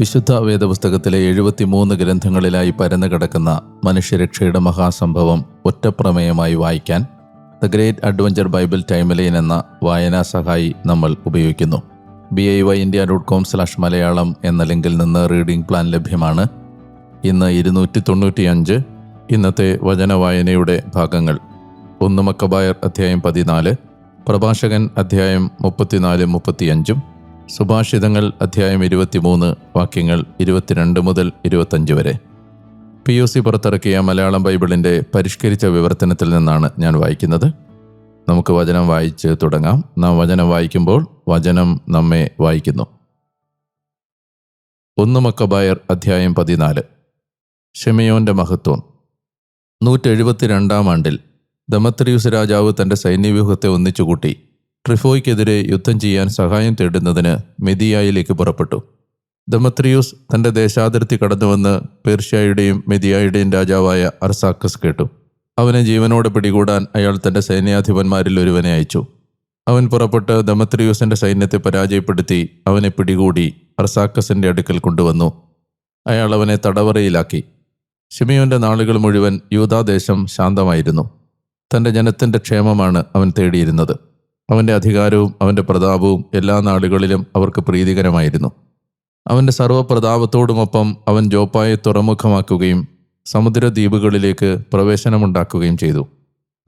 വിശുദ്ധ വേദപുസ്തകത്തിലെ എഴുപത്തിമൂന്ന് ഗ്രന്ഥങ്ങളിലായി പരന്നു കിടക്കുന്ന മനുഷ്യരക്ഷയുടെ മഹാസംഭവം ഒറ്റപ്രമേയമായി വായിക്കാൻ The Great Adventure Bible Timeline എന്ന വായനാ സഹായി നമ്മൾ ഉപയോഗിക്കുന്നു. B I Y India dot com slash Malayalam എന്ന ലിങ്കിൽ നിന്ന് റീഡിംഗ് പ്ലാൻ ലഭ്യമാണ്. ഇന്ന് ഇരുന്നൂറ്റി തൊണ്ണൂറ്റിയഞ്ച് ഇന്നത്തെ വചന വായനയുടെ ഭാഗങ്ങൾ. ഒന്ന് മക്കബായർ അധ്യായം പതിനാല് പ്രഭാഷകൻ അധ്യായം മുപ്പത്തിനാല് മുപ്പത്തിയഞ്ചും സുഭാഷിതങ്ങൾ അധ്യായം ഇരുപത്തിമൂന്ന് വാക്യങ്ങൾ ഇരുപത്തിരണ്ട് മുതൽ ഇരുപത്തഞ്ച് വരെ. പി ഒ സി പുറത്തിറക്കിയ മലയാളം ബൈബിളിന്റെ പരിഷ്കരിച്ച വിവർത്തനത്തിൽ നിന്നാണ് ഞാൻ വായിക്കുന്നത്. നമുക്ക് വചനം വായിച്ച് തുടങ്ങാം. നാം വചനം വായിക്കുമ്പോൾ വചനം നമ്മെ വായിക്കുന്നു. ഒന്ന് മക്കബായർ അധ്യായം പതിനാല്. ഷെമയോന്റെ മഹത്വം. നൂറ്റെഴുപത്തിരണ്ടാം ആണ്ടിൽ ദമത്രിയൂസ് രാജാവ് തന്റെ സൈന്യവ്യൂഹത്തെ ഒന്നിച്ചുകൂട്ടി. ട്രിഫോയ്ക്കെതിരെ യുദ്ധം ചെയ്യാൻ സഹായം തേടുന്നതിന് മെതിയായിലേക്ക് പുറപ്പെട്ടു. ദമത്രിയൂസ് തന്റെ ദേശാതിർത്തി കടന്നുവന്ന് പേർഷ്യയുടെയും മെതിയായുടെയും രാജാവായ അർസാക്കസ് കേട്ടു. അവനെ ജീവനോടെ പിടികൂടാൻ അയാൾ തന്റെ സൈന്യാധിപന്മാരിൽ ഒരുവനെ അയച്ചു. അവൻ പുറപ്പെട്ട് ദമത്രിയൂസിന്റെ സൈന്യത്തെ പരാജയപ്പെടുത്തി അവനെ പിടികൂടി അർസാക്കസിന്റെ അടുക്കൽ കൊണ്ടുവന്നു. അയാൾ അവനെ തടവറയിലാക്കി. ഷിമിയോന്റെ നാളുകൾ മുഴുവൻ യൂതാദേശം ശാന്തമായിരുന്നു. തന്റെ ജനത്തിന്റെ ക്ഷേമമാണ് അവൻ തേടിയിരുന്നത്. അവന്റെ അധികാരവും അവന്റെ പ്രതാപവും എല്ലാ നാടുകളിലും അവർക്ക് പ്രീതികരമായിരുന്നു. അവന്റെ സർവപ്രതാപത്തോടുമൊപ്പം അവൻ ജോപ്പായെ തുറമുഖമാക്കുകയും സമുദ്രദ്വീപുകളിലേക്ക് പ്രവേശനമുണ്ടാക്കുകയും ചെയ്തു.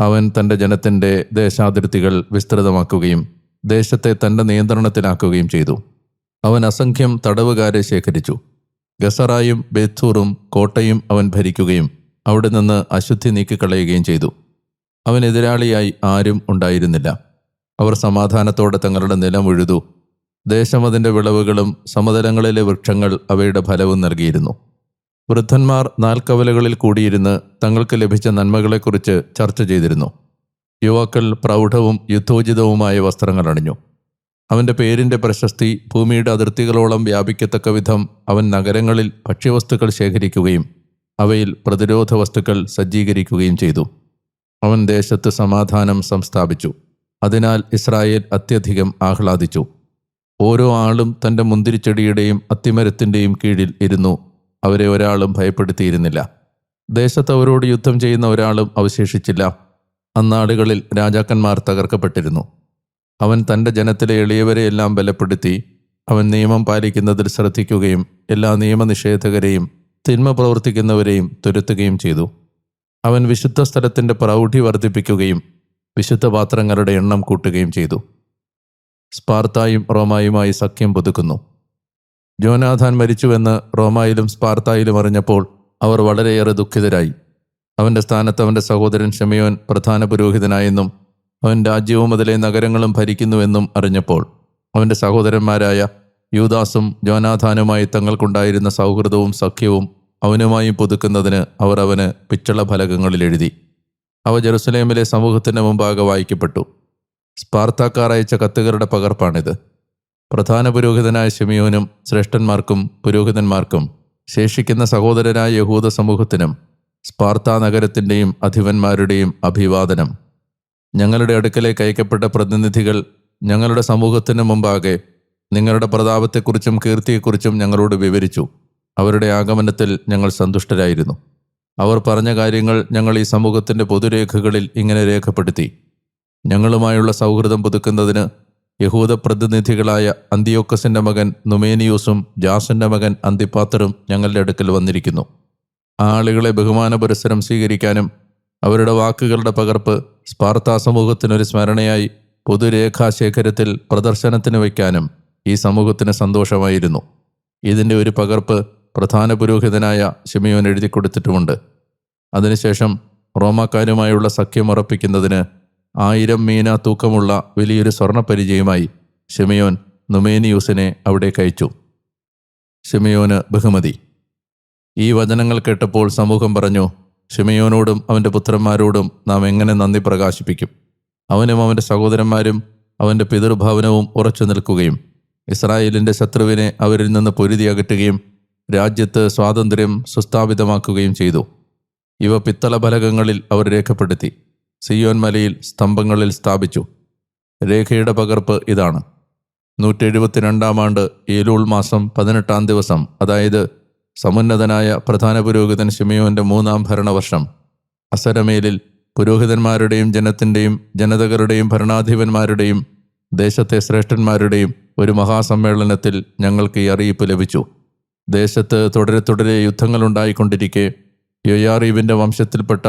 അവൻ തന്റെ ജനത്തിന്റെ ദേശാതിർത്തികൾ വിസ്തൃതമാക്കുകയും ദേശത്തെ തന്റെ നിയന്ത്രണത്തിലാക്കുകയും ചെയ്തു. അവൻ അസംഖ്യം തടവുകാരെ ശേഖരിച്ചു. ഗസറായും ബേത്തൂറും കോട്ടയും അവൻ ഭരിക്കുകയും അവിടെ നിന്ന് അശുദ്ധി നീക്കിക്കളയുകയും ചെയ്തു. അവൻ എതിരാളിയായി ആരും ഉണ്ടായിരുന്നില്ല. അവർ സമാധാനത്തോടെ തങ്ങളുടെ നിലം ഉഴുതു. ദേശം അതിന്റെ വിളവുകളും സമതലങ്ങളിലെ വൃക്ഷങ്ങൾ അവയുടെ ഫലവും നൽകിയിരുന്നു. വൃദ്ധന്മാർ നാൽക്കവലകളിൽ കൂടിയിരുന്ന് തങ്ങൾക്ക് ലഭിച്ച നന്മകളെക്കുറിച്ച് ചർച്ച ചെയ്തിരുന്നു. യുവാക്കൾ പ്രൗഢവും യുദ്ധോചിതവുമായ വസ്ത്രങ്ങൾ അണിഞ്ഞു. അവന്റെ പേരിന്റെ പ്രശസ്തി ഭൂമിയുടെ അതിർത്തികളോളം വ്യാപിക്കത്തക്ക വിധം അവൻ നഗരങ്ങളിൽ ഭക്ഷ്യവസ്തുക്കൾ ശേഖരിക്കുകയും അവയിൽ പ്രതിരോധ വസ്തുക്കൾ സജ്ജീകരിക്കുകയും ചെയ്തു. അവൻ ദേശത്ത് സമാധാനം സംസ്ഥാപിച്ചു. അതിനാൽ ഇസ്രായേൽ അത്യധികം ആഹ്ലാദിച്ചു. ഓരോ ആളും തന്റെ മുന്തിരിച്ചെടിയുടെയും അത്തിമരത്തിന്റെയും കീഴിൽ ഇരുന്നു. അവരെ ഒരാളും ഭയപ്പെടുത്തിയിരുന്നില്ല. ദേശത്ത് അവരോട് യുദ്ധം ചെയ്യുന്ന ഒരാളും അവശേഷിച്ചില്ല. അന്നാടുകളിൽ രാജാക്കന്മാർ തകർക്കപ്പെട്ടിരുന്നു. അവൻ തന്റെ ജനത്തിലെ എളിയവരെയെല്ലാം ബലപ്പെടുത്തി അവൻ നിയമം പാലിക്കുന്നതിൽ ശ്രദ്ധിക്കുകയും എല്ലാ നിയമനിഷേധകരെയും തിന്മ പ്രവർത്തിക്കുന്നവരെയും തുരത്തുകയും ചെയ്തു. അവൻ വിശുദ്ധ സ്ഥലത്തിന്റെ പ്രൗഢി വർദ്ധിപ്പിക്കുകയും വിശുദ്ധ പാത്രങ്ങളുടെ എണ്ണം കൂട്ടുകയും ചെയ്തു. സ്പാർത്തായും റോമായുമായി സഖ്യം പുതുക്കുന്നു. ജോനാഥാൻ മരിച്ചുവെന്ന് റോമായിലും സ്പാർത്തായിലും അറിഞ്ഞപ്പോൾ അവർ വളരെയേറെ ദുഃഖിതരായി. അവന്റെ സ്ഥാനത്ത് അവന്റെ സഹോദരൻ ഷെമയോൻ പ്രധാന പുരോഹിതനായെന്നും അവൻ രാജ്യവും അതിലെ നഗരങ്ങളും ഭരിക്കുന്നുവെന്നും അറിഞ്ഞപ്പോൾ അവന്റെ സഹോദരന്മാരായ യൂദാസും ജോനാഥാനുമായി തങ്ങൾക്കുണ്ടായിരുന്ന സൗഹൃദവും സഖ്യവും അവനുമായും പുതുക്കുന്നതിന് അവർ അവന് പിച്ചള ഫലകങ്ങളിൽ എഴുതി. അവ ജെറുസലേമിലെ സമൂഹത്തിന് മുമ്പാകെ വായിക്കപ്പെട്ടു. സ്പാർത്താക്കാർ അയച്ച കത്തുകളുടെ പകർപ്പാണിത്. പ്രധാന പുരോഹിതനായ ഷിമിയോനും ശ്രേഷ്ഠന്മാർക്കും പുരോഹിതന്മാർക്കും ശേഷിക്കുന്ന സഹോദരനായ യഹൂദ സമൂഹത്തിനും സ്പാർത്ത നഗരത്തിന്റെയും അധിപന്മാരുടെയും അഭിവാദനം. ഞങ്ങളുടെ അടുക്കലേക്ക് അയക്കപ്പെട്ട പ്രതിനിധികൾ ഞങ്ങളുടെ സമൂഹത്തിനു മുമ്പാകെ നിങ്ങളുടെ പ്രതാപത്തെക്കുറിച്ചും കീർത്തിയെക്കുറിച്ചും ഞങ്ങളോട് വിവരിച്ചു. അവരുടെ ആഗമനത്തിൽ ഞങ്ങൾ സന്തുഷ്ടരായിരുന്നു. അവർ പറഞ്ഞ കാര്യങ്ങൾ ഞങ്ങൾ ഈ സമൂഹത്തിന്റെ പൊതുരേഖകളിൽ ഇങ്ങനെ രേഖപ്പെടുത്തി. ഞങ്ങളുമായുള്ള സൗഹൃദം പുതുക്കുന്നതിന് യഹൂദ പ്രതിനിധികളായ അന്തിയോക്കസിന്റെ മകൻ നുമേനിയൂസും ജാസിന്റെ മകൻ അന്തിപ്പാത്തറും ഞങ്ങളുടെ അടുക്കൽ വന്നിരിക്കുന്നു. ആളുകളെ ബഹുമാന പുരസരം സ്വീകരിക്കാനും അവരുടെ വാക്കുകളുടെ പകർപ്പ് സ്പാർത്താ സമൂഹത്തിനൊരു സ്മരണയായി പൊതുരേഖാശേഖരത്തിൽ പ്രദർശനത്തിന് വയ്ക്കാനും ഈ സമൂഹത്തിന് സന്തോഷമായിരുന്നു. ഇതിന്റെ ഒരു പകർപ്പ് പ്രധാന പുരോഹിതനായ ഷിമിയോൻ എഴുതി കൊടുത്തിട്ടുമുണ്ട്. അതിനുശേഷം റോമാക്കാരുമായുള്ള സഖ്യം ഉറപ്പിക്കുന്നതിന് ആയിരം മീന തൂക്കമുള്ള വലിയൊരു സ്വർണപരിചയമായി ഷിമിയോൻ നുമേനിയൂസിനെ അവിടെ അയച്ചു ഷിമിയോന് ബഹുമതി. ഈ വചനങ്ങൾ കേട്ടപ്പോൾ സമൂഹം പറഞ്ഞു ഷിമയോനോടും അവന്റെ പുത്രന്മാരോടും നാം എങ്ങനെ നന്ദി പ്രകാശിപ്പിക്കും? അവനും അവന്റെ സഹോദരന്മാരും അവന്റെ പിതൃഭവനവും ഉറച്ചു നിൽക്കുകയും ഇസ്രായേലിന്റെ ശത്രുവിനെ അവരിൽ നിന്ന് പൊരുതി അകറ്റുകയും രാജ്യത്ത് സ്വാതന്ത്ര്യം സുസ്ഥാപിതമാക്കുകയും ചെയ്തു. ഇവ പിത്തള ഫലകങ്ങളിൽ അവർ രേഖപ്പെടുത്തി. സിയോൻ മലയിൽ സ്തംഭങ്ങളിൽ സ്ഥാപിച്ചു. രേഖയുടെ പകർപ്പ് ഇതാണ്. നൂറ്റി എഴുപത്തിരണ്ടാം ആണ്ട് ഏലൂൾ മാസം പതിനെട്ടാം ദിവസം അതായത് സമുന്നതനായ പ്രധാന പുരോഹിതൻ ഷിമയോന്റെ മൂന്നാം ഭരണവർഷം. അസരമേലിൽ പുരോഹിതന്മാരുടെയും ജനത്തിന്റെയും ജനതകരുടെയും ഭരണാധിപന്മാരുടെയും ദേശത്തെ ശ്രേഷ്ഠന്മാരുടെയും ഒരു മഹാസമ്മേളനത്തിൽ ഞങ്ങൾക്ക് ഈ അറിയിപ്പ് ലഭിച്ചു. ദേശത്ത് തുടരെ തുടരെ യുദ്ധങ്ങൾ യുദ്ധങ്ങളുണ്ടായിക്കൊണ്ടിരിക്കെ. യൊയാറീവിന്റെ വംശത്തിൽപ്പെട്ട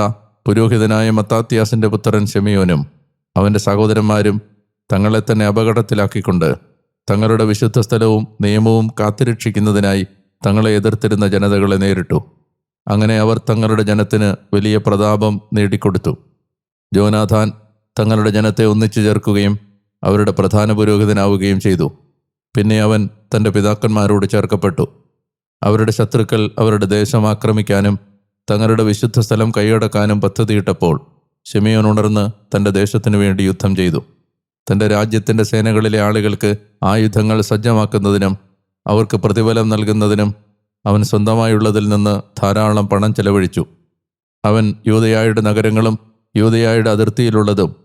പുരോഹിതനായ മത്താത്യാസിന്റെ പുത്രൻ ഷെമിയോനും അവന്റെ സഹോദരന്മാരും തങ്ങളെ തന്നെ അപകടത്തിലാക്കിക്കൊണ്ട് തങ്ങളുടെ വിശുദ്ധ സ്ഥലവും നിയമവും കാത്തിരക്ഷിക്കുന്നതിനായി തങ്ങളെ എതിർത്തിരുന്ന ജനതകളെ നേരിട്ടു. അങ്ങനെ അവർ തങ്ങളുടെ ജനത്തിന് വലിയ പ്രതാപം നേടിക്കൊടുത്തു. ജോനാഥാൻ തങ്ങളുടെ ജനത്തെ ഒന്നിച്ചു ചേർക്കുകയും അവരുടെ പ്രധാന പുരോഹിതനാവുകയും ചെയ്തു. പിന്നെ അവൻ തന്റെ പിതാക്കന്മാരോട് ചേർക്കപ്പെട്ടു. അവരുടെ ശത്രുക്കൾ അവരുടെ ദേശം ആക്രമിക്കാനും തങ്ങളുടെ വിശുദ്ധ സ്ഥലം കൈയടക്കാനും പദ്ധതിയിട്ടപ്പോൾ ഷെമിയോൻ ഉണർന്ന് തന്റെ ദേശത്തിനു വേണ്ടി യുദ്ധം ചെയ്തു. തന്റെ രാജ്യത്തിന്റെ സേനകളിലെ ആളുകൾക്ക് ആയുധങ്ങൾ സജ്ജമാക്കുന്നതിനും അവർക്ക് പ്രതിഫലം നൽകുന്നതിനും അവൻ സ്വന്തമായുള്ളതിൽ നിന്ന് ധാരാളം പണം ചെലവഴിച്ചു. അവൻ യൂതയായുടെ നഗരങ്ങളും യൂതയായുടെ അതിർത്തിയിലുള്ളതും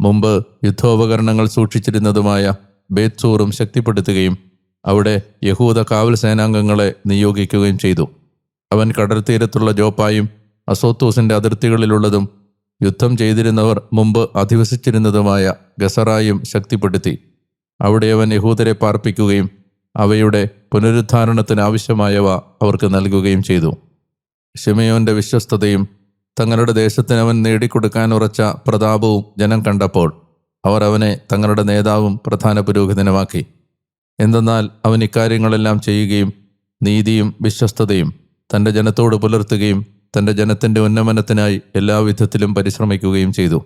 മുമ്പ് യുദ്ധോപകരണങ്ങൾ സൂക്ഷിച്ചിരുന്നതുമായ ബേത്സൂറും ശക്തിപ്പെടുത്തുകയും അവിടെ യഹൂദ കാവൽ സേനാംഗങ്ങളെ നിയോഗിക്കുകയും ചെയ്തു. അവൻ കടൽ തീരത്തുള്ള ജോപ്പായും അസോത്തൂസിന്റെ അതിർത്തികളിലുള്ളതും യുദ്ധം ചെയ്തിരുന്നവർ മുമ്പ് അധിവസിച്ചിരുന്നതുമായ ഗസറായും ശക്തിപ്പെടുത്തി. അവിടെ അവൻ യഹൂദരെ പാർപ്പിക്കുകയും അവയുടെ പുനരുദ്ധാരണത്തിന് ആവശ്യമായവ അവർക്ക് നൽകുകയും ചെയ്തു. ഷിമയോന്റെ വിശ്വസ്തതയും തങ്ങളുടെ ദേശത്തിന് അവൻ നേടിക്കൊടുക്കാൻ ഉറച്ച പ്രതാപവും ജനം കണ്ടപ്പോൾ അവർ അവനെ തങ്ങളുടെ നേതാവും പ്രധാന പുരോഹിതനുമാക്കി. എന്തെന്നാൽ അവൻ ഇക്കാര്യങ്ങളെല്ലാം ചെയ്യുകയും നീതിയും വിശ്വസ്തതയും തന്റെ ജനത്തോട് പുലർത്തുകയും തന്റെ ജനത്തിന്റെ ഉന്നമനത്തിനായി എല്ലാവിധത്തിലും പരിശ്രമിക്കുകയും ചെയ്തു.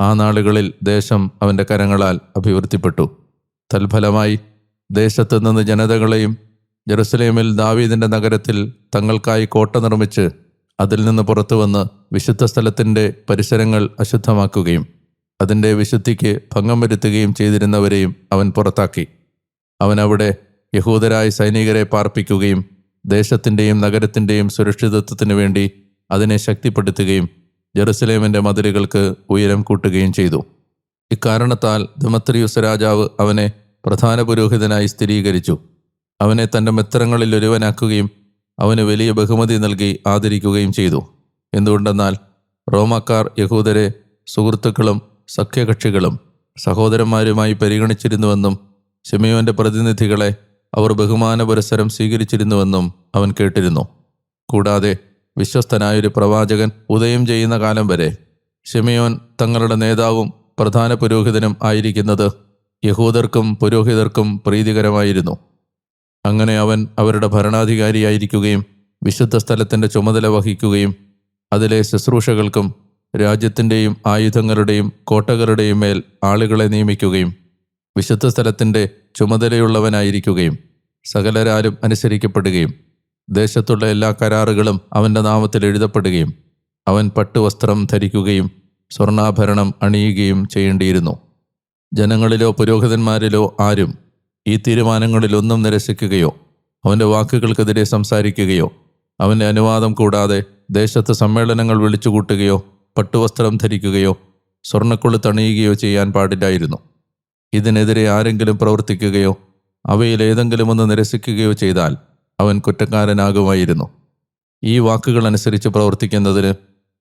ആ നാളുകളിൽ ദേശം അവന്റെ കരങ്ങളാൽ അഭിവൃദ്ധിപ്പെട്ടു. തൽഫലമായി ദേശത്ത് നിന്ന് ജനതകളെയും ജെറുസലേമിൽ ദാവീദിന്റെ നഗരത്തിൽ തങ്ങൾക്കായി കോട്ട നിർമ്മിച്ച് അതിൽ നിന്ന് പുറത്തു വന്ന് വിശുദ്ധ സ്ഥലത്തിന്റെ പരിസരങ്ങൾ അശുദ്ധമാക്കുകയും അതിന്റെ വിശുദ്ധിക്ക് ഭംഗം വരുത്തുകയും ചെയ്തിരുന്നവരെയും അവൻ പുറത്താക്കി. അവൻ അവിടെ യഹൂദരായ സൈനികരെ പാർപ്പിക്കുകയും ദേശത്തിന്റെയും നഗരത്തിന്റെയും സുരക്ഷിതത്വത്തിനു വേണ്ടി അതിനെ ശക്തിപ്പെടുത്തുകയും ജെറുസലേമിന്റെ മതിലുകൾക്ക് ഉയരം കൂട്ടുകയും ചെയ്തു. ഇക്കാരണത്താൽ ദമത്രിയുസ് രാജാവ് അവനെ പ്രധാന പുരോഹിതനായി സ്ഥിരീകരിച്ചു. അവനെ തന്റെ മിത്രങ്ങളിൽ ഒരുവനാക്കുകയും അവന് വലിയ ബഹുമതി നൽകി ആദരിക്കുകയും ചെയ്തു. എന്തുകൊണ്ടെന്നാൽ റോമാക്കാർ യഹൂദരെ സുഹൃത്തുക്കളും സഖ്യകക്ഷികളും സഹോദരന്മാരുമായി പരിഗണിച്ചിരുന്നുവെന്നും ഷിമയോന്റെ പ്രതിനിധികളെ അവർ ബഹുമാന പുരസ്സരം സ്വീകരിച്ചിരുന്നുവെന്നും അവൻ കേട്ടിരുന്നു. കൂടാതെ വിശ്വസ്തനായൊരു പ്രവാചകൻ ഉദയം ചെയ്യുന്ന കാലം വരെ ഷിമയോൻ തങ്ങളുടെ നേതാവും പ്രധാന പുരോഹിതനും ആയിരിക്കുന്നത് യഹൂദർക്കും പുരോഹിതർക്കും പ്രീതികരമായിരുന്നു. അങ്ങനെ അവൻ അവരുടെ ഭരണാധികാരിയായിരിക്കുകയും വിശുദ്ധ സ്ഥലത്തിന്റെ ചുമതല വഹിക്കുകയും അതിലെ ശുശ്രൂഷകൾക്കും രാജ്യത്തിന്റെയും ആയുധങ്ങളുടെയും കോട്ടകളുടെയും മേൽ ആളുകളെ നിയമിക്കുകയും വിശുദ്ധ സ്ഥലത്തിന്റെ ചുമതലയുള്ളവനായിരിക്കുകയും സകലരാലും അനുസരിക്കപ്പെടുകയും ദേശത്തുള്ള എല്ലാ കരാറുകളും അവന്റെ നാമത്തിൽ എഴുതപ്പെടുകയും അവൻ പട്ടുവസ്ത്രം ധരിക്കുകയും സ്വർണാഭരണം അണിയുകയും ചെയ്യേണ്ടിയിരുന്നു. ജനങ്ങളിലോ പുരോഹിതന്മാരിലോ ആരും ഈ തീരുമാനങ്ങളിലൊന്നും നിരസിക്കുകയോ അവന്റെ വാക്കുകൾക്കെതിരെ സംസാരിക്കുകയോ അവന്റെ അനുവാദം കൂടാതെ ദേശത്ത് സമ്മേളനങ്ങൾ വിളിച്ചുകൂട്ടുകയോ പട്ടുവസ്ത്രം ധരിക്കുകയോ സ്വർണക്കുള്ളു തണിയുകയോ ചെയ്യാൻ പാടില്ലായിരുന്നു. ഇതിനെതിരെ ആരെങ്കിലും പ്രവർത്തിക്കുകയോ അവയിൽ ഏതെങ്കിലും ഒന്ന് നിരസിക്കുകയോ ചെയ്താൽ അവൻ കുറ്റക്കാരനാകുമായിരുന്നു. ഈ വാക്കുകൾ അനുസരിച്ച് പ്രവർത്തിക്കുന്നതിന്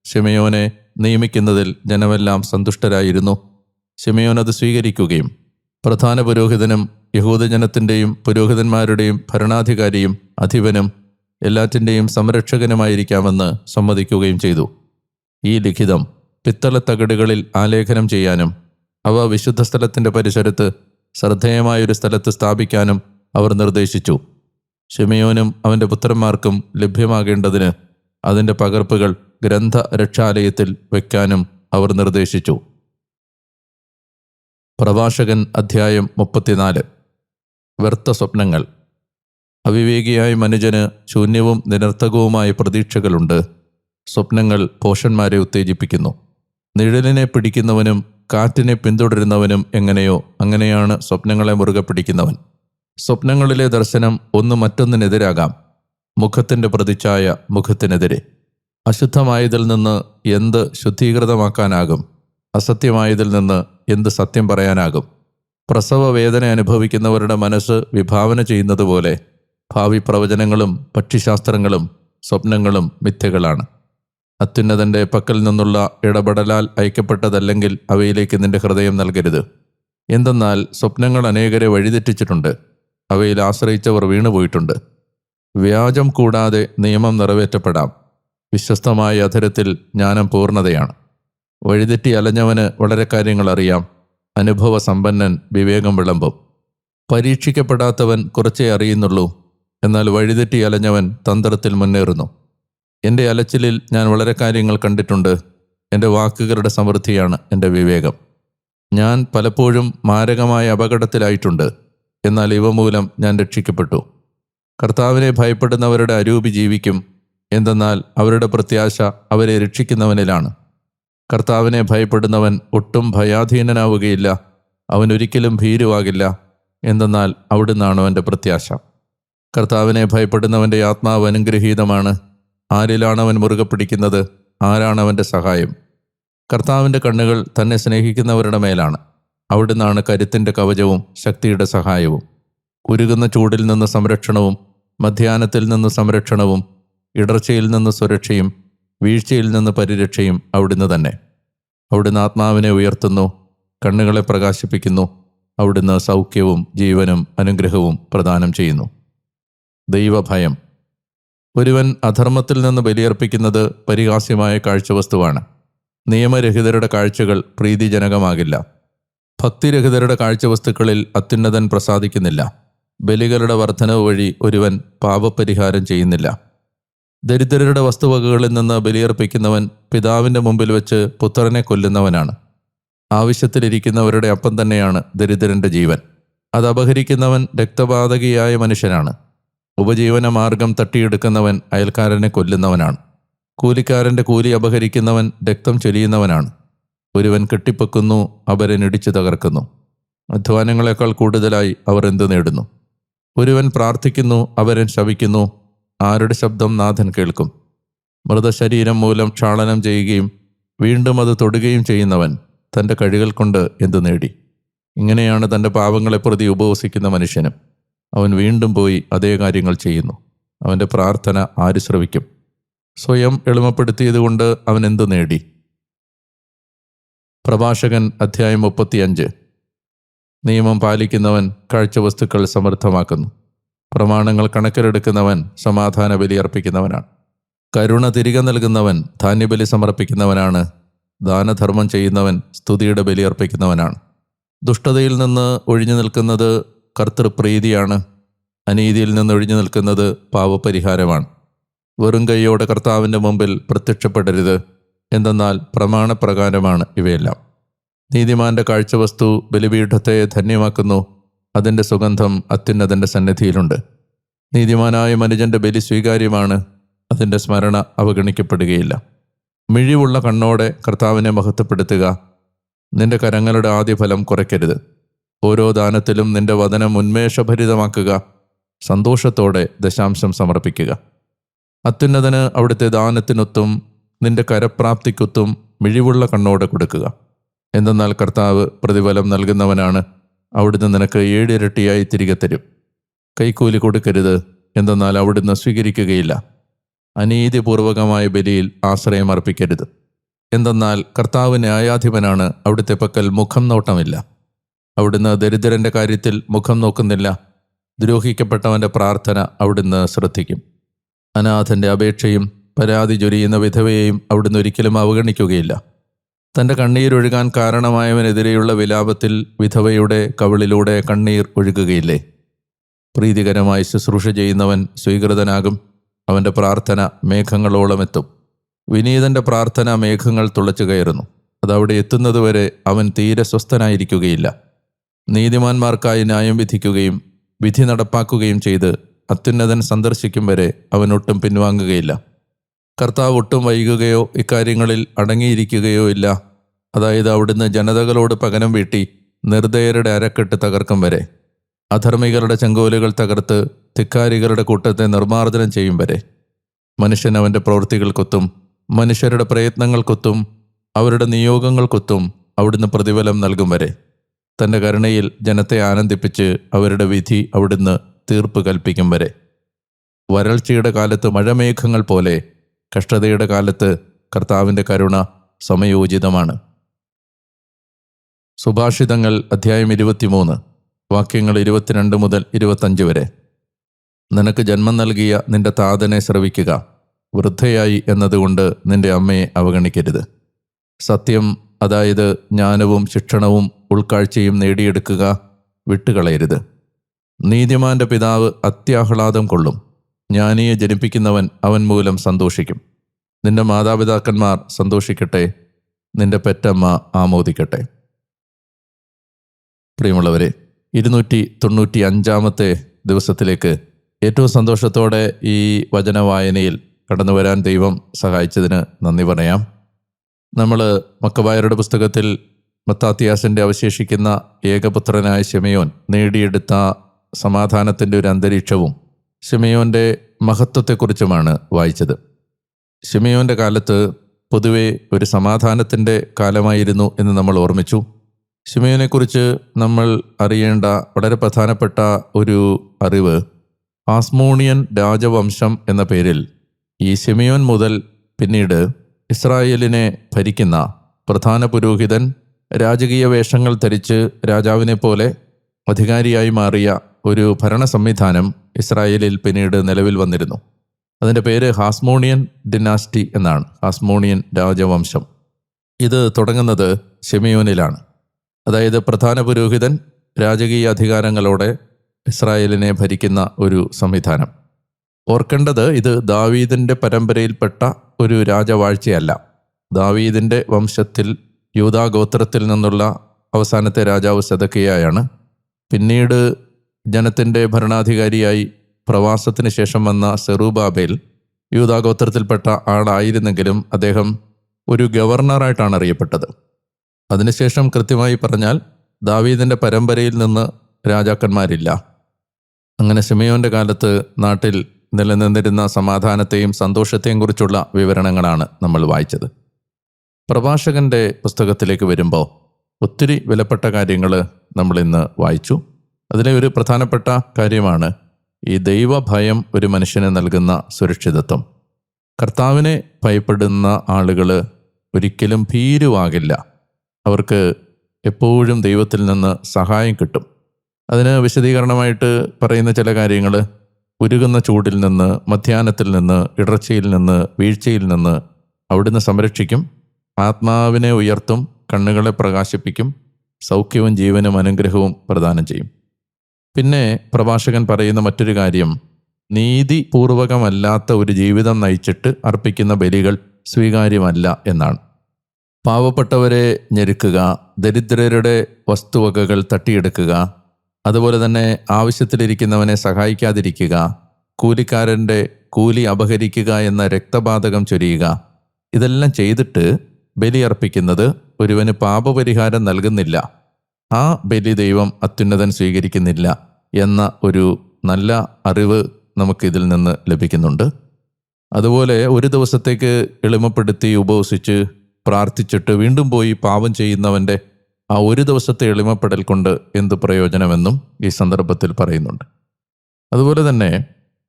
ഷിമയോനെ നിയമിക്കുന്നതിൽ ജനമെല്ലാം സന്തുഷ്ടരായിരുന്നു. ഷിമയോൻ അത് സ്വീകരിക്കുകയും പ്രധാന പുരോഹിതനും യഹൂദജനത്തിന്റെയും പുരോഹിതന്മാരുടെയും ഭരണാധികാരിയും അധിപനും എല്ലാറ്റിന്റെയും സംരക്ഷകനുമായിരിക്കാമെന്ന് സമ്മതിക്കുകയും ചെയ്തു. ഈ ലിഖിതം പിത്തളത്തകടുകളിൽ ആലേഖനം ചെയ്യാനും അവ വിശുദ്ധ സ്ഥലത്തിന്റെ പരിസരത്ത് ശ്രദ്ധേയമായൊരു സ്ഥലത്ത് സ്ഥാപിക്കാനും അവർ നിർദ്ദേശിച്ചു. ഷിമയോനും അവന്റെ പുത്രന്മാർക്കും ലഭ്യമാകേണ്ടതിന് അതിന്റെ പകർപ്പുകൾ ഗ്രന്ഥ രക്ഷാലയത്തിൽ വയ്ക്കാനും അവർ നിർദ്ദേശിച്ചു. പ്രഭാഷകൻ അധ്യായം മുപ്പത്തിനാല്. വ്യർത്ഥ സ്വപ്നങ്ങൾ. അവിവേകിയായ മനുജന് ശൂന്യവും നിരർത്ഥകവുമായ പ്രതീക്ഷകളുണ്ട്. സ്വപ്നങ്ങൾ പോഷന്മാരെ ഉത്തേജിപ്പിക്കുന്നു. നിഴലിനെ പിടിക്കുന്നവനും കാറ്റിനെ പിന്തുടരുന്നവനും എങ്ങനെയോ അങ്ങനെയാണ് സ്വപ്നങ്ങളെ മുറുകെ പിടിക്കുന്നവൻ. സ്വപ്നങ്ങളിലെ ദർശനം ഒന്ന് മറ്റൊന്നിനെതിരാകാം. മുഖത്തിന്റെ പ്രതിച്ഛായ മുഖത്തിനെതിരെ. അശുദ്ധമായതിൽ നിന്ന് എന്ത് ശുദ്ധീകൃതമാക്കാനാകും? അസത്യമായതിൽ നിന്ന് എന്ത് സത്യം പറയാനാകും? പ്രസവ വേദന അനുഭവിക്കുന്നവരുടെ മനസ്സ് വിഭാവന ചെയ്യുന്നതുപോലെ ഭാവി പ്രവചനങ്ങളും പക്ഷിശാസ്ത്രങ്ങളും സ്വപ്നങ്ങളും മിഥ്യകളാണ്. അത്യുന്നതന്റെ പക്കൽ നിന്നുള്ള ഇടപെടലാൽ അയക്കപ്പെട്ടതല്ലെങ്കിൽ അവയിലേക്ക് നിന്റെ ഹൃദയം നൽകരുത്. എന്തെന്നാൽ സ്വപ്നങ്ങൾ അനേകരെ വഴിതെറ്റിച്ചിട്ടുണ്ട്. അവയിൽ ആശ്രയിച്ചവർ വീണുപോയിട്ടുണ്ട്. വ്യാജം കൂടാതെ നിയമം നിറവേറ്റപ്പെടാം. വിശ്വസ്തമായ അധരത്തിൽ ജ്ഞാനം പൂർണതയാണ്. വഴിതെറ്റി അലഞ്ഞവന് വളരെ കാര്യങ്ങൾ അറിയാം. അനുഭവ സമ്പന്നൻ വിവേകം വിളമ്പും. പരീക്ഷിക്കപ്പെടാത്തവൻ കുറച്ചേ അറിയുന്നുള്ളൂ. എന്നാൽ വഴിതെറ്റി അലഞ്ഞവൻ തന്ത്രത്തിൽ മുന്നേറുന്നു. എന്റെ അലച്ചിലിൽ ഞാൻ വളരെ കാര്യങ്ങൾ കണ്ടിട്ടുണ്ട്. എന്റെ വാക്കുകളുടെ സമൃദ്ധിയാണ് എന്റെ വിവേകം. ഞാൻ പലപ്പോഴും മാരകമായ അപകടത്തിലായിട്ടുണ്ട്. എന്നാൽ ഇവ മൂലം ഞാൻ രക്ഷിക്കപ്പെട്ടു. കർത്താവിനെ ഭയപ്പെടുന്നവരുടെ അരൂപി ജീവിക്കും. എന്തെന്നാൽ അവരുടെ പ്രത്യാശ അവരെ രക്ഷിക്കുന്നവനിലാണ്. കർത്താവിനെ ഭയപ്പെടുന്നവൻ ഒട്ടും ഭയാധീനനാവുകയില്ല. അവൻ ഒരിക്കലും ഭീരുവാകില്ല. എന്തെന്നാൽ അവിടുന്നാണ് അവന്റെ പ്രത്യാശ. കർത്താവിനെ ഭയപ്പെടുന്നവന്റെ ആത്മാവ് അനുഗ്രഹീതമാണ്. ആരിലാണ് അവൻ മുറുകെ പിടിക്കുന്നത്? ആരാണ് അവന്റെ സഹായം? കർത്താവിന്റെ കണ്ണുകൾ തന്നെ സ്നേഹിക്കുന്നവരുടെ മേലാണ്. അവിടുന്നാണ് കരുത്തിന്റെ കവചവും ശക്തിയുടെ സഹായവും. ഉരുകുന്ന ചൂടിൽ നിന്ന് സംരക്ഷണവും മധ്യാനത്തിൽ നിന്ന് സംരക്ഷണവും ഇടർച്ചയിൽ നിന്ന് സുരക്ഷയും വീഴ്ചയിൽ നിന്ന് പരിരക്ഷയും അവിടുന്ന് തന്നെ. അവിടുന്ന് ആത്മാവിനെ ഉയർത്തുന്നു കണ്ണുകളെ പ്രകാശിപ്പിക്കുന്നു അവിടുന്ന് സൗഖ്യവും ജീവനും അനുഗ്രഹവും പ്രദാനം ചെയ്യുന്നു. ദൈവഭയം. ഒരുവൻ അധർമ്മത്തിൽ നിന്ന് ബലിയർപ്പിക്കുന്നത് പരിഹാസ്യമായ കാഴ്ചവസ്തുവാണ്. നിയമരഹിതരുടെ കാഴ്ചകൾ പ്രീതിജനകമാകില്ല. ഭക്തിരഹിതരുടെ കാഴ്ചവസ്തുക്കളിൽ അത്യുന്നതൻ പ്രസാദിക്കുന്നില്ല. ബലികളുടെ വർധനവ് വഴി ഒരുവൻ പാപപരിഹാരം ചെയ്യുന്നില്ല. ദരിദ്രരുടെ വസ്തുവകകളിൽ നിന്ന് ബലിയർപ്പിക്കുന്നവൻ പിതാവിന്റെ മുമ്പിൽ വെച്ച് പുത്രനെ കൊല്ലുന്നവനാണ്. ആവശ്യത്തിലിരിക്കുന്നവരുടെ അപ്പം തന്നെയാണ് ദരിദ്രന്റെ ജീവൻ. അത് അപഹരിക്കുന്നവൻ രക്തപാതകിയായ മനുഷ്യനാണ്. ഉപജീവന മാർഗം തട്ടിയെടുക്കുന്നവൻ അയൽക്കാരനെ കൊല്ലുന്നവനാണ്. കൂലിക്കാരന്റെ കൂലി അപഹരിക്കുന്നവൻ രക്തം ചൊരിയുന്നവനാണ് ഒരുവൻ കെട്ടിപ്പൊക്കുന്നു അവരെ ഇടിച്ചു തകർക്കുന്നു. അധ്വാനങ്ങളെക്കാൾ കൂടുതലായി അവർ എന്തു നേടുന്നു? ഒരുവൻ പ്രാർത്ഥിക്കുന്നു അവരെ ശവിക്കുന്നു ആരുടെ ശബ്ദം നാഥൻ കേൾക്കും. മൃതശരീരം മൂലം ക്ഷാളനം ചെയ്യുകയും വീണ്ടും അത് തൊടുകയും ചെയ്യുന്നവൻ തന്റെ കഴികൾ കൊണ്ട് എന്തു നേടി? ഇങ്ങനെയാണ് തന്റെ പാവങ്ങളെ പ്രതി ഉപവസിക്കുന്ന മനുഷ്യനും. അവൻ വീണ്ടും പോയി അതേ കാര്യങ്ങൾ ചെയ്യുന്നു. അവന്റെ പ്രാർത്ഥന ആര് ശ്രവിക്കും? സ്വയം എളിമപ്പെടുത്തിയതുകൊണ്ട് അവൻ എന്തു നേടി? പ്രഭാഷകൻ അധ്യായം മുപ്പത്തിയഞ്ച്. നിയമം പാലിക്കുന്നവൻ കാഴ്ച വസ്തുക്കൾ സമൃദ്ധമാക്കുന്നു. പ്രമാണങ്ങൾ കണക്കിലെടുക്കുന്നവൻ സമാധാന ബലി അർപ്പിക്കുന്നവനാണ്. കരുണ തിരികെ നൽകുന്നവൻ ധാന്യബലി സമർപ്പിക്കുന്നവനാണ്. ദാനധർമ്മം ചെയ്യുന്നവൻ സ്തുതിയുടെ ബലി അർപ്പിക്കുന്നവനാണ്. ദുഷ്ടതയിൽ നിന്ന് ഒഴിഞ്ഞു നിൽക്കുന്നത് കർത്തൃപ്രീതിയാണ് അനീതിയിൽ നിന്ന് ഒഴിഞ്ഞു നിൽക്കുന്നത് പാവപരിഹാരമാണ് വെറും കൈയോടെ കർത്താവിന്റെ മുമ്പിൽ പ്രത്യക്ഷപ്പെടരുത്. എന്തെന്നാൽ പ്രമാണപ്രകാരമാണ് ഇവയെല്ലാം. നീതിമാന്റെ കാഴ്ചവസ്തു ബലിപീഠത്തെ ധന്യമാക്കുന്നു. അതിന്റെ സുഗന്ധം അത്യുന്നതന്റെ സന്നിധിയിലുണ്ട്. നീതിമാനായ മനുജന്റെ ബലി സ്വീകാര്യമാണ്. അതിന്റെ സ്മരണ അവഗണിക്കപ്പെടുകയില്ല. മിഴിവുള്ള കണ്ണോടെ കർത്താവിനെ മഹത്വപ്പെടുത്തുക. നിന്റെ കരങ്ങളുടെ ആദ്യ ഫലം കുറയ്ക്കരുത്. ഓരോ ദാനത്തിലും നിന്റെ വചനം ഉന്മേഷഭരിതമാക്കുക. സന്തോഷത്തോടെ ദശാംശം സമർപ്പിക്കുക. അത്യുന്നതന് അവിടുത്തെ ദാനത്തിനൊത്തും നിന്റെ കരപ്രാപ്തിക്കൊത്തും മിഴിവുള്ള കണ്ണോടെ കൊടുക്കുക. എന്തെന്നാൽ കർത്താവ് പ്രതിഫലം നൽകുന്നവനാണ്. അവിടുന്ന് നിനക്ക് ഏഴിരട്ടിയായി തിരികെ തരും. കൈക്കൂലി കൊടുക്കരുത്. എന്തെന്നാൽ അവിടുന്ന് സ്വീകരിക്കുകയില്ല. അനീതിപൂർവകമായ ബലിയിൽ ആശ്രയം അർപ്പിക്കരുത്. എന്തെന്നാൽ കർത്താവ് ന്യായാധിപനാണ്. അവിടുത്തെ പക്കൽ മുഖം നോട്ടമില്ല. അവിടുന്ന് ദരിദ്രന്റെ കാര്യത്തിൽ മുഖം നോക്കുന്നില്ല. ദ്രോഹിക്കപ്പെട്ടവന്റെ പ്രാർത്ഥന അവിടുന്ന് ശ്രദ്ധിക്കും. അനാഥന്റെ അപേക്ഷയും പരാതി ചൊരിയുന്ന വിധവയെയും അവിടുന്ന് ഒരിക്കലും അവഗണിക്കുകയില്ല. തന്റെ കണ്ണീരൊഴുകാൻ കാരണമായവനെതിരെയുള്ള വിലാപത്തിൽ വിധവയുടെ കവിളിലൂടെ കണ്ണീർ ഒഴുകുകയില്ലേ? പ്രീതികരമായി ശുശ്രൂഷ ചെയ്യുന്നവൻ സ്വീകൃതനാകും. അവന്റെ പ്രാർത്ഥന മേഘങ്ങളോളം എത്തും. വിനീതന്റെ പ്രാർത്ഥന മേഘങ്ങൾ തുളച്ചു കയറുന്നു അതവിടെ എത്തുന്നതുവരെ അവൻ തീരെ സ്വസ്ഥനായിരിക്കുകയില്ല. നീതിമാന്മാർക്കായി ന്യായം വിധിക്കുകയും വിധി നടപ്പാക്കുകയും ചെയ്ത് അത്യുന്നതൻ സന്ദർശിക്കും വരെ അവൻ ഒട്ടും പിൻവാങ്ങുകയില്ല. കർത്താവ് ഒട്ടും വൈകുകയോ ഇക്കാര്യങ്ങളിൽ അടങ്ങിയിരിക്കുകയോ ഇല്ല. അതായത് അവിടുന്ന് ജനതകളോട് പകരം വീട്ടി നിർദ്ദയരുടെ അരക്കെട്ട് തകർക്കും വരെ. അധർമ്മികളുടെ ചെങ്കോലുകൾ തകർത്ത് ധിക്കാരികളുടെ കൂട്ടത്തെ നിർമ്മാർജനം ചെയ്യും വരെ. മനുഷ്യൻ അവന്റെ പ്രവൃത്തികൾക്കൊത്തും മനുഷ്യരുടെ പ്രയത്നങ്ങൾക്കൊത്തും അവരുടെ നിയോഗങ്ങൾക്കൊത്തും അവിടുന്ന് പ്രതിഫലം നൽകും വരെ. തന്റെ കരുണയിൽ ജനത്തെ ആനന്ദിപ്പിച്ച് അവരുടെ വിധി അവിടുന്ന് തീർപ്പ് കൽപ്പിക്കും വരെ. വരൾച്ചയുടെ കാലത്ത് മഴമേഘങ്ങൾ പോലെ കഷ്ടതയുടെ കാലത്ത് കർത്താവിന്റെ കരുണ സമയോചിതമാണ്. സുഭാഷിതങ്ങൾ അധ്യായം ഇരുപത്തിമൂന്ന് വാക്യങ്ങൾ ഇരുപത്തിരണ്ട് മുതൽ ഇരുപത്തഞ്ച് വരെ. നിനക്ക് ജന്മം നൽകിയ നിന്റെ താതനെ ശ്രവിക്കുക. വൃദ്ധയായി എന്നതുകൊണ്ട് നിന്റെ അമ്മയെ അവഗണിക്കരുത്. സത്യം അതായത് ജ്ഞാനവും ശിക്ഷണവും ഉൾക്കാഴ്ചയും നേടിയെടുക്കുക വിട്ടുകളയരുത്. നീതിമാന്റെ പിതാവ് അത്യാഹ്ലാദം കൊള്ളും. ജ്ഞാനിയെ ജനിപ്പിക്കുന്നവൻ അവൻ മൂലം സന്തോഷിക്കും. നിന്റെ മാതാപിതാക്കന്മാർ സന്തോഷിക്കട്ടെ നിന്റെ പെറ്റമ്മ ആമോദിക്കട്ടെ. പ്രിയമുള്ളവരെ ഇരുന്നൂറ്റി തൊണ്ണൂറ്റി അഞ്ചാമത്തെ ദിവസത്തിലേക്ക് ഏറ്റവും സന്തോഷത്തോടെ ഈ വചനവായനയിൽ കടന്നു വരാൻ ദൈവം സഹായിച്ചതിന് നന്ദി പറയാം. നമ്മൾ മക്കബായരുടെ പുസ്തകത്തിൽ മത്താത്തിയാസിന്റെ അവശേഷിക്കുന്ന ഏകപുത്രനായ ഷെമയോൻ നേടിയെടുത്ത സമാധാനത്തിന്റെ ഒരു അന്തരീക്ഷവും ഷെമയോന്റെ മഹത്വത്തെക്കുറിച്ചുമാണ് വായിച്ചത്. ഷെമയോന്റെ കാലത്ത് പൊതുവെ ഒരു സമാധാനത്തിന്റെ കാലമായിരുന്നു എന്ന് നമ്മൾ ഓർമ്മിച്ചു. ഷിമയോനെക്കുറിച്ച് നമ്മൾ അറിയേണ്ട വളരെ പ്രധാനപ്പെട്ട ഒരു അറിവ് ആസ്മോണിയൻ രാജവംശം എന്ന പേരിൽ ഈ ഷിമയോൻ മുതൽ പിന്നീട് ഇസ്രായേലിനെ ഭരിക്കുന്ന പ്രധാന പുരോഹിതൻ രാജകീയ വേഷങ്ങൾ ധരിച്ച് രാജാവിനെ പോലെ അധികാരിയായി മാറിയ ഒരു ഭരണ സംവിധാനം ഇസ്രായേലിൽ പിന്നീട് നിലവിൽ വന്നിരുന്നു. അതിന്റെ പേര് ഹാസ്മോണിയൻ ഡിനാസ്റ്റി എന്നാണ് ഹാസ്മോണിയൻ രാജവംശം. ഇത് തുടങ്ങുന്നത് ഷെമിയോനിലാണ് അതായത് പ്രധാന പുരോഹിതൻ രാജകീയ അധികാരങ്ങളോടെ ഇസ്രായേലിനെ ഭരിക്കുന്ന ഒരു സംവിധാനം. ഓർക്കേണ്ടത് ഇത് ദാവീദിന്റെ പരമ്പരയിൽപ്പെട്ട ഒരു രാജവാഴ്ചയല്ല. ദാവീദിന്റെ വംശത്തിൽ യൂതാഗോത്രത്തിൽ നിന്നുള്ള അവസാനത്തെ രാജാവ് സദക്കിയായാണ്. പിന്നീട് ജനത്തിന്റെ ഭരണാധികാരിയായി പ്രവാസത്തിന് ശേഷം വന്ന സെറൂബാബേൽ യൂതാഗോത്രത്തിൽപ്പെട്ട ആളായിരുന്നെങ്കിലും അദ്ദേഹം ഒരു ഗവർണറായിട്ടാണ് അറിയപ്പെട്ടത്. അതിനുശേഷം കൃത്യമായി പറഞ്ഞാൽ ദാവീദിന്റെ പരമ്പരയിൽ നിന്ന് രാജാക്കന്മാരില്ല. അങ്ങനെ സിമയോന്റെ കാലത്ത് നാട്ടിൽ നിലനിന്നിരുന്ന സമാധാനത്തെയും സന്തോഷത്തെയും കുറിച്ചുള്ള വിവരണങ്ങളാണ് നമ്മൾ വായിച്ചത്. പ്രഭാഷകന്റെ പുസ്തകത്തിലേക്ക് വരുമ്പോൾ ഒത്തിരി വിലപ്പെട്ട കാര്യങ്ങൾ നമ്മൾ ഇന്ന് വായിച്ചു. അതിലെ ഒരു പ്രധാനപ്പെട്ട കാര്യമാണ് ഈ ദൈവഭയം ഒരു മനുഷ്യന് നൽകുന്ന സുരക്ഷിതത്വം. കർത്താവിനെ ഭയപ്പെടുന്ന ആളുകൾ ഒരിക്കലും ഭീരുവാകില്ല. അവർക്ക് എപ്പോഴും ദൈവത്തിൽ നിന്ന് സഹായം കിട്ടും. അതിന് വിശദീകരണമായിട്ട് പറയുന്ന ചില കാര്യങ്ങൾ ഉരുകുന്ന ചൂടിൽ നിന്ന് മധ്യാനത്തിൽ നിന്ന് ഇടർച്ചയിൽ നിന്ന് വീഴ്ചയിൽ നിന്ന് അവിടുന്ന് സംരക്ഷിക്കും. ആത്മാവിനെ ഉയർത്തും കണ്ണുകളെ പ്രകാശിപ്പിക്കും സൗഖ്യവും ജീവനും അനുഗ്രഹവും പ്രദാനം ചെയ്യും. പിന്നെ പ്രഭാഷകൻ പറയുന്ന മറ്റൊരു കാര്യം നീതിപൂർവകമല്ലാത്ത ഒരു ജീവിതം നയിച്ചിട്ട് അർപ്പിക്കുന്ന ബലികൾ സ്വീകാര്യമല്ല എന്നാണ്. പാവപ്പെട്ടവരെ ഞെരുക്കുക ദരിദ്രരുടെ വസ്തുവകകൾ തട്ടിയെടുക്കുക അതുപോലെ തന്നെ ആവശ്യത്തിലിരിക്കുന്നവനെ സഹായിക്കാതിരിക്കുക കൂലിക്കാരന്റെ കൂലി അപഹരിക്കുക എന്ന രക്തപാതകം ചൊരിയുക ഇതെല്ലാം ചെയ്തിട്ട് ബലി അർപ്പിക്കുന്നത് ഒരുവന് പാപപരിഹാരം നൽകുന്നില്ല. ആ ബലി ദൈവം അത്യുന്നതൻ സ്വീകരിക്കുന്നില്ല എന്ന ഒരു നല്ല അറിവ് നമുക്കിതിൽ നിന്ന് ലഭിക്കുന്നുണ്ട്. അതുപോലെ ഒരു ദിവസത്തേക്ക് എളിമപ്പെടുത്തി ഉപവസിച്ച് പ്രാർത്ഥിച്ചിട്ട് വീണ്ടും പോയി പാപം ചെയ്യുന്നവന്റെ ആ ഒരു ദിവസത്തെ എളിമപ്പെടൽ കൊണ്ട് എന്ത് പ്രയോജനമെന്നും ഈ സന്ദർഭത്തിൽ പറയുന്നുണ്ട്. അതുപോലെ തന്നെ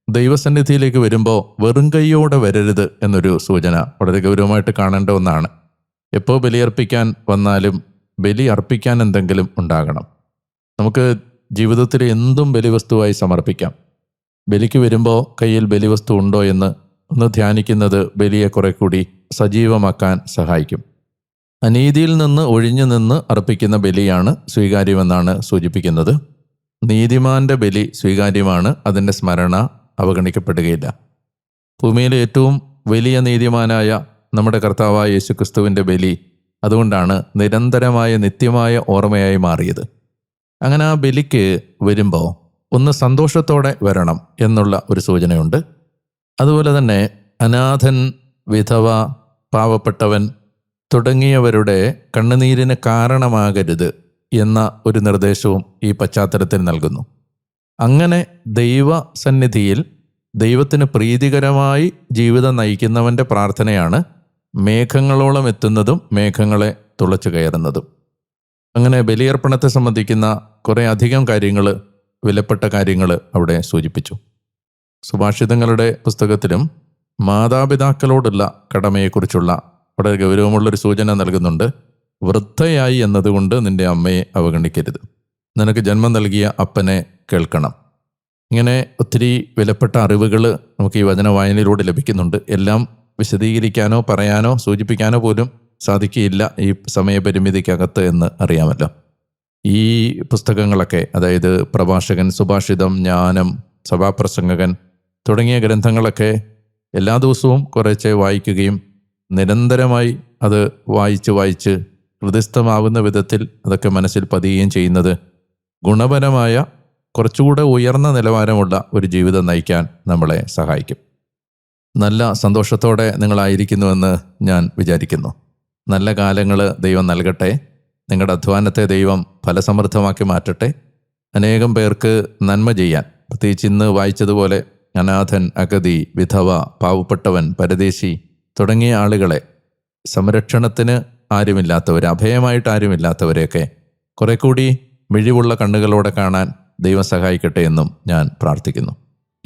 ദൈവസന്നിധിയിലേക്ക് വരുമ്പോൾ വെറും കൈയോടെ വരരുത് എന്നൊരു സൂചന വളരെ ഗൗരവമായിട്ട് കാണേണ്ട ഒന്നാണ്. എപ്പോൾ ബലിയർപ്പിക്കാൻ വന്നാലും ബലി അർപ്പിക്കാൻ എന്തെങ്കിലും ഉണ്ടാകണം. നമുക്ക് ജീവിതത്തിൽ എന്തും ബലിവസ്തുവായി സമർപ്പിക്കാം. ബലിക്ക് വരുമ്പോൾ കയ്യിൽ ബലിവസ്തു ഉണ്ടോ എന്ന് ഒന്ന് ധ്യാനിക്കുന്നത് ബലിയെ കുറെ കൂടി സജീവമാക്കാൻ സഹായിക്കും. അനീതിയിൽ നിന്ന് ഒഴിഞ്ഞു നിന്ന് അർപ്പിക്കുന്ന ബലിയാണ് സ്വീകാര്യമെന്നാണ് സൂചിപ്പിക്കുന്നത്. നീതിമാന്റെ ബലി സ്വീകാര്യമാണ് അതിന്റെ സ്മരണ അവഗണിക്കപ്പെടുകയില്ല. ഭൂമിയിലെ ഏറ്റവും വലിയ നീതിമാനായ നമ്മുടെ കർത്താവായ യേശുക്രിസ്തുവിന്റെ ബലി അതുകൊണ്ടാണ് നിരന്തരമായ നിത്യമായ ഓർമ്മയായി മാറിയത്. അങ്ങനെ ആ ബലിക്ക് വരുമ്പോൾ ഒന്ന് സന്തോഷത്തോടെ വരണം എന്നുള്ള ഒരു സൂചനയുണ്ട്. അതുപോലെ തന്നെ അനാഥൻ വിധവ പാവപ്പെട്ടവൻ തുടങ്ങിയവരുടെ കണ്ണുനീരിന് കാരണമാകരുത് എന്ന ഒരു നിർദ്ദേശവും ഈ പശ്ചാത്തലത്തിൽ നൽകുന്നു. അങ്ങനെ ദൈവസന്നിധിയിൽ ദൈവത്തിന് പ്രീതികരമായി ജീവിതം നയിക്കുന്നവന്റെ പ്രാർത്ഥനയാണ് മേഘങ്ങളോളം എത്തുന്നതും മേഘങ്ങളെ തുളച്ചു കയറുന്നതും. അങ്ങനെ ബലിയർപ്പണത്തെ സംബന്ധിക്കുന്ന കുറേ അധികം കാര്യങ്ങൾ വിലപ്പെട്ട കാര്യങ്ങൾ അവിടെ സൂചിപ്പിച്ചു. സുഭാഷിതങ്ങളുടെ പുസ്തകത്തിലും മാതാപിതാക്കളോടുള്ള കടമയെക്കുറിച്ചുള്ള വളരെ ഗൗരവമുള്ളൊരു സൂചന നൽകുന്നുണ്ട്. വൃദ്ധയായി എന്നതുകൊണ്ട് നിന്റെ അമ്മയെ അവഗണിക്കരുത്. നിനക്ക് ജന്മം നൽകിയ അപ്പനെ കേൾക്കണം. ഇങ്ങനെ ഒത്തിരി വിലപ്പെട്ട അറിവുകൾ നമുക്ക് ഈ വചന വായനയിലൂടെ ലഭിക്കുന്നുണ്ട്. എല്ലാം വിശദീകരിക്കാനോ പറയാനോ സൂചിപ്പിക്കാനോ പോലും സാധിക്കുകയില്ല ഈ സമയപരിമിതിക്കകത്ത് എന്ന് അറിയാമല്ലോ. ഈ പുസ്തകങ്ങളൊക്കെ അതായത് പ്രഭാഷകൻ സുഭാഷിതം ജ്ഞാനം സഭാപ്രസംഗകൻ തുടങ്ങിയ ഗ്രന്ഥങ്ങളൊക്കെ എല്ലാ ദിവസവും കുറേശ്ശെ വായിക്കുകയും നിരന്തരമായി അത് വായിച്ച് വായിച്ച് ഹൃദയസ്ഥമാവുന്ന വിധത്തിൽ അതൊക്കെ മനസ്സിൽ പതിയുകയും ചെയ്യുന്നത് ഗുണപരമായ കുറച്ചുകൂടെ ഉയർന്ന നിലവാരമുള്ള ഒരു ജീവിതം നയിക്കാൻ നമ്മളെ സഹായിക്കും. നല്ല സന്തോഷത്തോടെ നിങ്ങളായിരിക്കുന്നുവെന്ന് ഞാൻ വിചാരിക്കുന്നു. നല്ല കാലങ്ങൾ ദൈവം നൽകട്ടെ. നിങ്ങളുടെ അധ്വാനത്തെ ദൈവം ഫലസമൃദ്ധമാക്കി മാറ്റട്ടെ. അനേകം പേർക്ക് നന്മ ചെയ്യാൻ. പ്രത്യേകിച്ച് ഇന്ന് വായിച്ചതുപോലെ അനാഥൻ അഗതി വിധവ പാവപ്പെട്ടവൻ പരദേശി തുടങ്ങിയ ആളുകളെ സംരക്ഷണത്തിന് ആരുമില്ലാത്തവർ അഭയമായിട്ട് ആരുമില്ലാത്തവരെയൊക്കെ കുറെ കൂടി മിഴിവുള്ള കണ്ണുകളോടെ കാണാൻ ദൈവം സഹായിക്കട്ടെ എന്നും ഞാൻ പ്രാർത്ഥിക്കുന്നു.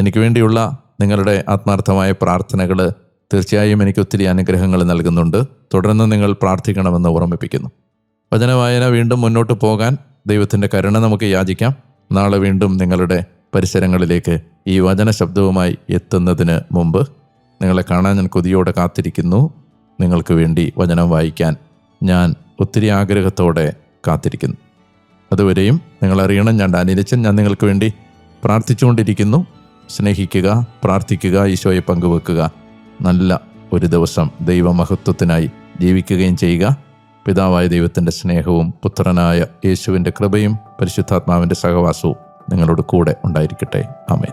എനിക്ക് വേണ്ടിയുള്ള നിങ്ങളുടെ ആത്മാർത്ഥമായ പ്രാർത്ഥനകൾ തീർച്ചയായും എനിക്ക് ഒത്തിരി അനുഗ്രഹങ്ങൾ നൽകുന്നുണ്ട്. തുടർന്ന് നിങ്ങൾ പ്രാർത്ഥിക്കണമെന്ന് ഓർമ്മിപ്പിക്കുന്നു. വചനവായന വീണ്ടും മുന്നോട്ട് പോകാൻ ദൈവത്തിന്റെ കരുണ നമുക്ക് യാചിക്കാം. നാളെ വീണ്ടും നിങ്ങളുടെ പരിസരങ്ങളിലേക്ക് ഈ വചന ശബ്ദവുമായി എത്തുന്നതിന് മുമ്പ് നിങ്ങളെ കാണാൻ ഞാൻ കൊതിയോടെ കാത്തിരിക്കുന്നു. നിങ്ങൾക്ക് വേണ്ടി വചനം വായിക്കാൻ ഞാൻ ഒത്തിരി ആഗ്രഹത്തോടെ കാത്തിരിക്കുന്നു. അതുവരെയും നിങ്ങളറിയണം ഞാൻ ഡാനിലച്ചൻ ഞാൻ നിങ്ങൾക്ക് വേണ്ടി പ്രാർത്ഥിച്ചുകൊണ്ടിരിക്കുന്നു. സ്നേഹിക്കുക പ്രാർത്ഥിക്കുക ഈശോയെ പങ്കുവെക്കുക. നല്ല ഒരു ദിവസം ദൈവമഹത്വത്തിനായി ജീവിക്കുകയും ചെയ്യുക. പിതാവായ ദൈവത്തിന്റെ സ്നേഹവും പുത്രനായ യേശുവിന്റെ കൃപയും പരിശുദ്ധാത്മാവിന്റെ സഹവാസവും നിങ്ങളോട് കൂടെ ഉണ്ടായിരിക്കട്ടെ. ആമേൻ.